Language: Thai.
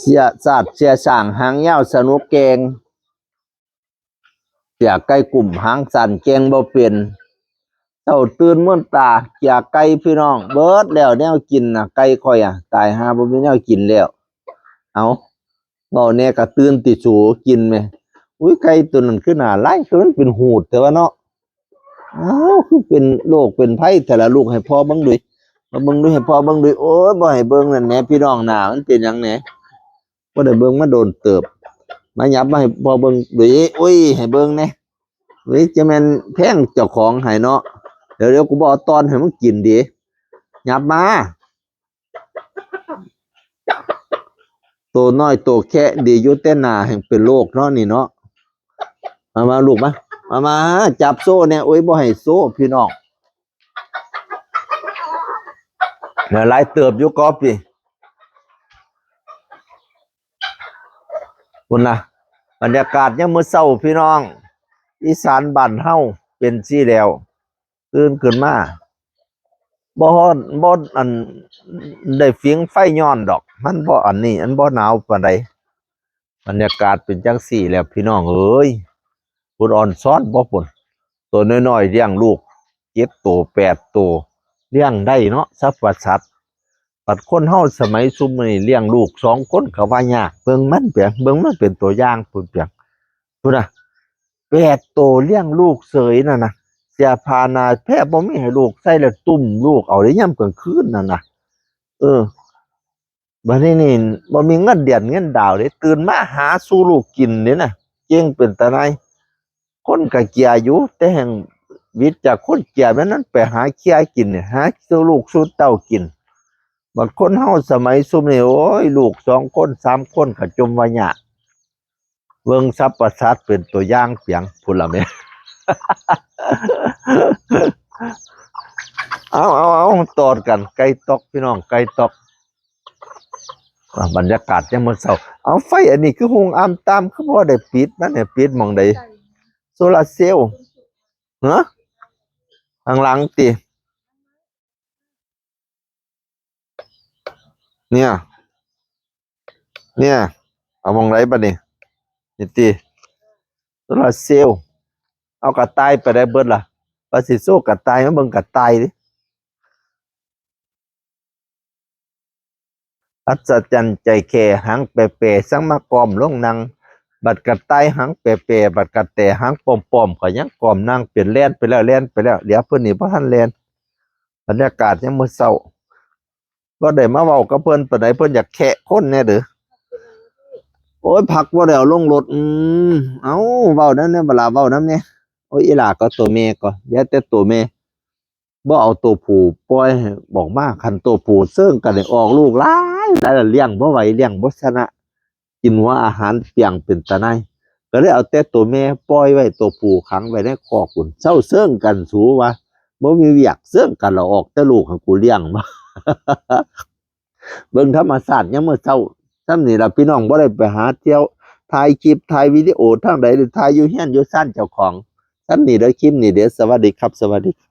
เสียศาสตร์เสียสร้างหางยาวสนุกเกงเสียไก่กลุ่มหางสั่นเกงบ่เป็นเจ้าตื่นเมื่นตาเกียไก่พี่น้อง เบิดแล้วแนวกินน่ะไก่ข่อยอะ ตายหาบ่มีแนวกินแล้ว เอาเว้าแน่ก็ตื่นติสูกินแหมอุ้ยไก่ตัวนั้นคือหน้าลายคือมันเป็นหูดแต่ว่าเนาะอ้าวคือเป็นโรคเป็นภัยแต่ละลูกให้พ่อบิ่งด้วยมาเบิ่งด้วยให้พ่อเบิ่งด้วยโอ้ยบ่ให้เบิ่งนั่นแหน่พี่น้องหนามันเป็นยังแหน่ บ่ได้เบิ่งมาโดนเติบ มายับมาให้พอเบิ่งด้อุ้ยให้เบิ่งแหน่เฮ้ยจะแม่นแพงเจ้าของให้เนาะเดี๋ยวเดี๋ยวกูบ่เอาตอนให้มึงกินดิยับมาโตน้อยโตแค่ดีอยู่แต่หน้าแห่งเป็นโรคเนาะนี่เนาะมามาลูกมามามาจับโซ่เนี่ยโอ้ยบ่ให้โซ่พี่น้องเดี๋ยวหลายเติบอยู่กอบพี่ คุณนะบรรยากาศยังมือเช้าพี่น้อง อีสานบ้านเฮาเป็นซี่แล้วตื่นขึ้นมาบ่ฮอดบ่อันได้เฟียงไฟย้อนดอก มันบ่อันนี้ อันบ่หนาวปานใดบรรยากาศเป็นจังซี่แล้วพี่น้องเอ้ยพุ่นอ่อนซ้อนบ่พุ่นตัวน้อยๆเลี้ยงลูกเจ็ดตัวแปดตัวเลี้ยงได้เนาะสัพพสัตว์ ปัดคนเฮาสมัยซุมนี้เลี้ยงลูกสองคนก็ว่ายากเบิ่งมันเปียงเบิ่งมันเป็นตัวอย่างปุ่นเปียงพุ่นน่ะแปดโตเลี้ยงลูกเสยนั่นน่ะเสียพานาแพทย์บ่มีให้ลูกใส่แล้วตุ่มลูกเอาได้ยามกลางคืนนั่นน่ะเออบัดนี้นี่บ่มีเงินเดือนเงินดาวเลยตื่นมาหาสู่ลูกกินนี่นะเก่งเป็นตาไหนคนก็เกียอยู่แต่แห่งวิทย์จากคนเกียแบบนั้นไปหาเกียกินเนี่ยหาสู่ลูกสู่เต้ากิน บัดคนเฮาสมัยซุมนี่โอ้ยลูกสองคนสามคนก็จมว่ายากเบิ่งทรัพย์ประสาทเป็นตัวอย่างเปียงพุ่นละแม่เอาเอาเอาตอดกัน ไก่ตอกพี่น้องไก่ตอกบรรยากาศยังมื้อเช้าเอาไฟอันนี้คือหงอามตามคือบ่ได้ปิดนั่นเนี่ยปิดมองใดโซลาเซลล์ฮะข้างหลังติ เนี่ย เนี่ย เอามองไรปะนี่นี่ตีโซลาร์เซลล์เอากระต่ายไปได้เบิดล่ะปาสิโซกระต่ายมาเบิ่งกระต่ายดิอัศจรรย์ใจแค่หางเปะๆสังมากอมลงนังบัดกระต่ายหางเปะๆบัดกระแตหางปอมๆก็ยังกอมนั่งเปลี่ยนแล่นไปแล้วแล่นไปแล้วเดี๋ยวเพิ่อนนี่บ่ทันแล่นบรรยากาศยังมื้อเช้า ก็ได้มาเว้ากับเพิ่นปานใดเพิ่นอยากแคะคนแน่เด้อโอ้ยผักบ่ได้เอาลงรถอืมเอ้าเว้านั้นเนี่ยเวลาเว้านำเนี่ยโอ้ยอีหลาก็ตัวแม่ก็เดี๋ยวแต่ตัวแม่บ่เอาตัวผู้ปล่อยบอกมาคันตัวผู้เซิงกันได้ออกลูกหลายหลายแล้วเลี้ยงบ่ไหวเลี้ยงบ่ชนะกินหัวอาหารเปียงเป็นตาไนก็เลยเอาแต่ตัวแม่ปล่อยไว้ตัวผู้ขังไว้ในคอกพุ่นเซาเซิงกันสูว่าบ่มีเวียกเซิงกันแล้วออกแต่ลูกให้กูเลี้ยง เบิ่งธรรมศาสตร์ยามมื้อเช้าท่านนี่ล่ะพี่น้องบ่ได้ไปหาเที่ยวถ่ายคลิปถ่ายวิดีโอทางใดหรือถ่ายอยู่เฮียนอยู่ซ่านเจ้าของท่านนี่เด้อคลิปนี่เด้อสวัสดีครับสวัสดี